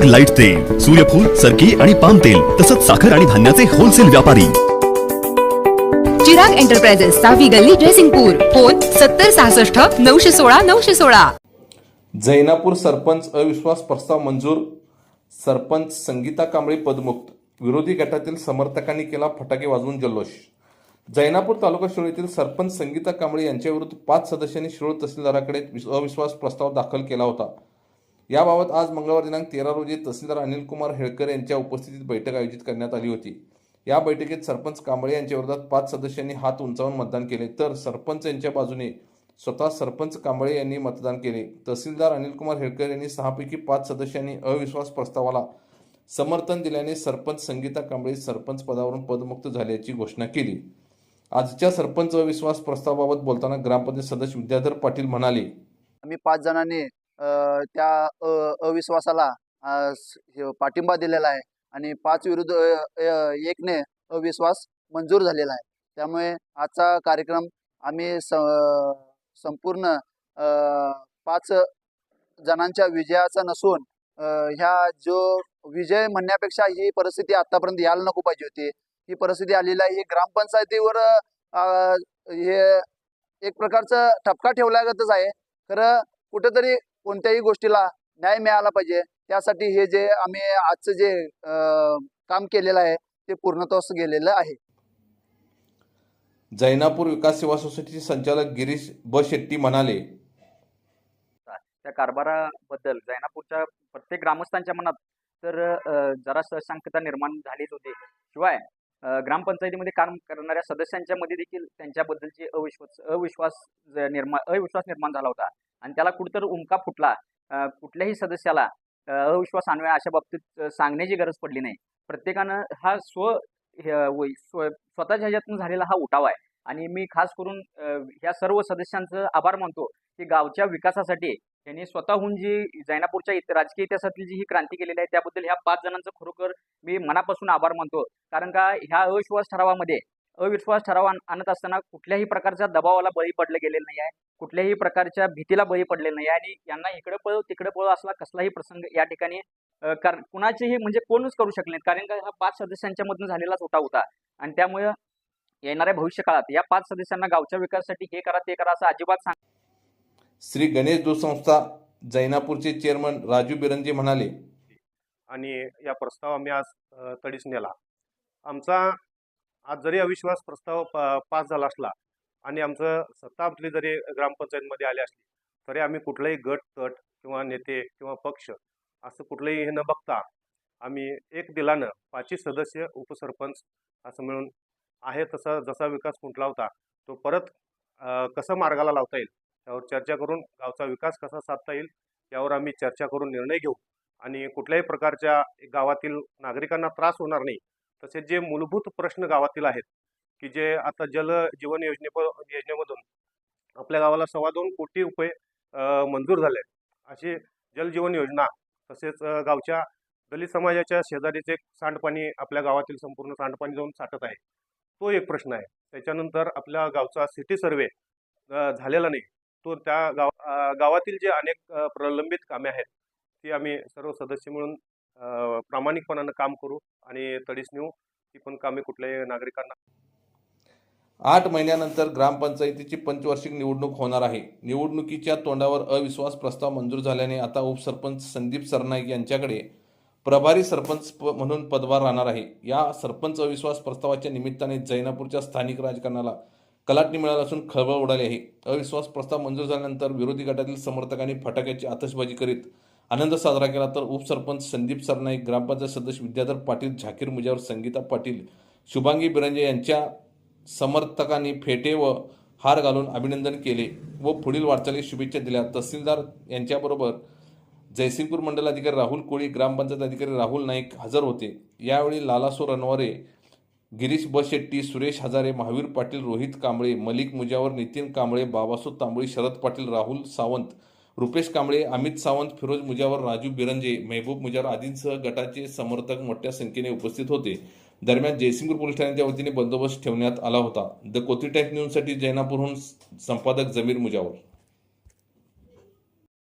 Chirag light तेल सूर्यफूल सरकी आणि पाम तेल तसंच साखर आणि धान्याचे होलसेल व्यापारी. चिराग एंटरप्राइजेस सहावी गल्ली जयसिंगपूर. फोन सत्तर सहासष्ट नऊशे सोळा नऊशे सोळा. जैनापूर सरपंच अविश्वास प्रस्ताव मंजूर. सरपंच संगीता कांबळे पदमुक्त. विरोधी गटातील समर्थकांनी केला फटाके वाजवून जल्लोष. जैनापूर तालुका शिरोळ येथील सरपंच संगीता कांबळे यांच्याविरुद्ध पाच सदस्यांनी शिरोळ तहसीलदाराकडे विस- अविश्वास प्रस्ताव दाखल केला होता. याबाबत आज मंगळवार दिनांक तेरा रोजी तहसीलदार अनिल कुमार हेळकर यांच्या उपस्थितीत बैठक आयोजित करण्यात आली होती. या बैठकीत सरपंच कांबळे यांच्या विरोधात पाच सदस्यांनी हात उंचावून मतदान केले. तर सरपंच यांच्या बाजूने स्वतः सरपंच कांबळे यांनी मतदान केले. तहसीलदार अनिल कुमार हेळकर यांनी सहापैकी पाच सदस्यांनी अविश्वास प्रस्तावाला समर्थन दिल्याने सरपंच संगीता कांबळे सरपंच पदावरून पदमुक्त झाल्याची घोषणा केली. आजच्या सरपंच अविश्वास प्रस्तावाबाबत बोलताना ग्रामपंचायत सदस्य विद्याधर पाटील म्हणाले आम्ही पाच जणांनी त्या अविश्वासाला पाठिंबा दिलेला आहे आणि पाच विरुद्ध एकने अविश्वास मंजूर झालेला आहे. त्यामुळे आजचा कार्यक्रम आम्ही स संपूर्ण पाच जणांच्या विजयाचा नसून ह्या जो विजय म्हणण्यापेक्षा ही परिस्थिती आतापर्यंत यायला नको पाहिजे होती. ही परिस्थिती आलेली आहे. ही ग्रामपंचायतीवर हे एक प्रकारचं ठपका ठेवल्यागतच आहे. खरं कुठेतरी कोणत्याही गोष्टीला न्याय मिळाला पाहिजे. त्यासाठी हे जे आम्ही आजचं जे काम केलेलं आहे ते पूर्णत्वास गेलेलं आहे. जैनापूर विकास सेवा सोसायटीचे संचालक गिरीश ब. शेट्टी म्हणाले त्या कारभाराबद्दल जैनापूरच्या प्रत्येक ग्रामस्थांच्या मनात तर जरा सशंकता निर्माण झालीच होती. शिवाय ग्रामपंचायतीमध्ये काम करणाऱ्या सदस्यांच्या मध्ये देखील त्यांच्याबद्दलची अविश्वास अविश्वास निर्माण अविश्वास निर्माण झाला होता. आणि त्याला कुठतर उमका फुटला. कुठल्याही सदस्याला अविश्वास आणव्या अशा बाबतीत सांगण्याची गरज पडली नाही. प्रत्येकानं हा स्व स्व स्वतःच्या ह्याच्यातून झालेला हा उठाव आहे. आणि मी खास करून ह्या सर्व सदस्यांचं आभार मानतो की गावच्या विकासासाठी त्यांनी स्वतःहून जी जैनापूरच्या इत राजकीय इतिहासातली जी ही क्रांती केलेली आहे त्याबद्दल ह्या पाच जणांचं खरोखर मी मनापासून आभार मानतो. कारण का ह्या अविश्वास ठरावामध्ये अविश्वास ठराव आणत असताना कुठल्याही प्रकारच्या दबावाला बळी पडलं गेलेलं नाही आहे. कुठल्याही प्रकारच्या भीतीला बळी पडलेलं नाही आहे. आणि यांना इकडे पळ तिकडे पळ असला कसलाही प्रसंग या ठिकाणी कारण कुणाचेही म्हणजे कोणच करू शकले नाहीत. कारण का हा पाच सदस्यांच्या मधून झालेलाच होता होता. आणि त्यामुळे येणाऱ्या भविष्य काळात या पाच सदस्यांना गावच्या विकासासाठी हे करा ते करा असं अजिबात सांग श्री गणेश दूरसंस्था जैनापूरचे चेअरमन राजू बिरंजी म्हणाले आणि या प्रस्ताव आम्ही आज तडीस नेला. आमचा आज जरी अविश्वास प्रस्ताव पास झाला असला आणि आमचं सत्ता आपली जरी ग्रामपंचायतमध्ये आली असली तरी आम्ही कुठलाही गट तट किंवा नेते किंवा पक्ष असं कुठलंही हे न बघता आम्ही एक दिलानं पाचही सदस्य उपसरपंच असं मिळून आहे तसा जसा विकास कुठला होता तो परत कसं मार्गाला लावता येईल त्यावर चर्चा करून गावचा विकास कसा साधता येईल यावर आम्ही चर्चा करून निर्णय घेऊ. आणि कुठल्याही प्रकारच्या गावातील नागरिकांना त्रास होणार नाही. तसेच जे मूलभूत प्रश्न गावातील आहेत की जे आता जल जीवन योजने योजनेमधून आपल्या गावाला सव्वा दोन कोटी रुपये मंजूर झाले आहेत अशी जलजीवन योजना तसेच गावच्या दलित समाजाच्या शेजारीचे एक सांडपाणी आपल्या गावातील संपूर्ण सांडपाणी जाऊन साठत आहे. तो एक प्रश्न आहे. त्याच्यानंतर आपल्या गावचा सिटी सर्वे झालेला नाही. तो त्या गाव गावातील जे अनेक प्रलंबित कामे आहेत ती आम्ही सर्व सदस्य मिळून प्रामाणिकपणानं काम करू आणि तडीस नेऊ ती पण कामे कुठल्याही नागरिकांना आठ महिन्यानंतर ग्रामपंचायतीची पंचवार्षिक निवडणूक होणार आहे. निवडणुकीच्या तोंडावर अविश्वास प्रस्ताव मंजूर झाल्याने आता उपसरपंच संदीप सरनाईक यांच्याकडे प्रभारी सरपंच म्हणून पदभार राहणार आहे. या सरपंच अविश्वास प्रस्तावाच्या निमित्ताने जैनापूरच्या स्थानिक राजकारणाला कलाटणी मिळाला असून खळबळ उडाली आहे. अविश्वास प्रस्ताव मंजूर झाल्यानंतर विरोधी गटातील समर्थकांनी फटाक्याची आतषबाजी करीत आनंद साजरा केला. तर उपसरपंच संदीप सरनाईक ग्रामपंचायत सदस्य विद्याधर पाटील झाकीर मुजावर संगीता पाटील शुभांगी बिरंजे यांच्या समर्थकांनी फेटे व हार घालून अभिनंदन केले व पुढील वाटचालीस शुभेच्छा दिल्या. तहसीलदार यांच्याबरोबर जयसिंगपूर मंडल अधिकारी राहुल कोळी ग्रामपंचायत अधिकारी राहुल नाईक हजर होते. यावेळी लालासो रनवारे गिरीश बशेट्टी सुरेश हजारे महावीर पाटील रोहित कांबळे मलिक मुजावर नितीन कांबळे बाबासो तांबळी शरद पाटील राहुल सावंत रुपेश कांबळे अमित सावंत फिरोज मुजावर राजू बिरंजे मेहबूब मुजावर आदींसह गटाचे समर्थक मोठ्या संख्येने उपस्थित होते. दरम्यान जयसिंगपूर पोलीस ठाण्याच्या वतीने बंदोबस्त ठेवण्यात आला होता. द कोथी टाईप न्यूजसाठी जैनापूरहून संपादक जमीर मुजावर.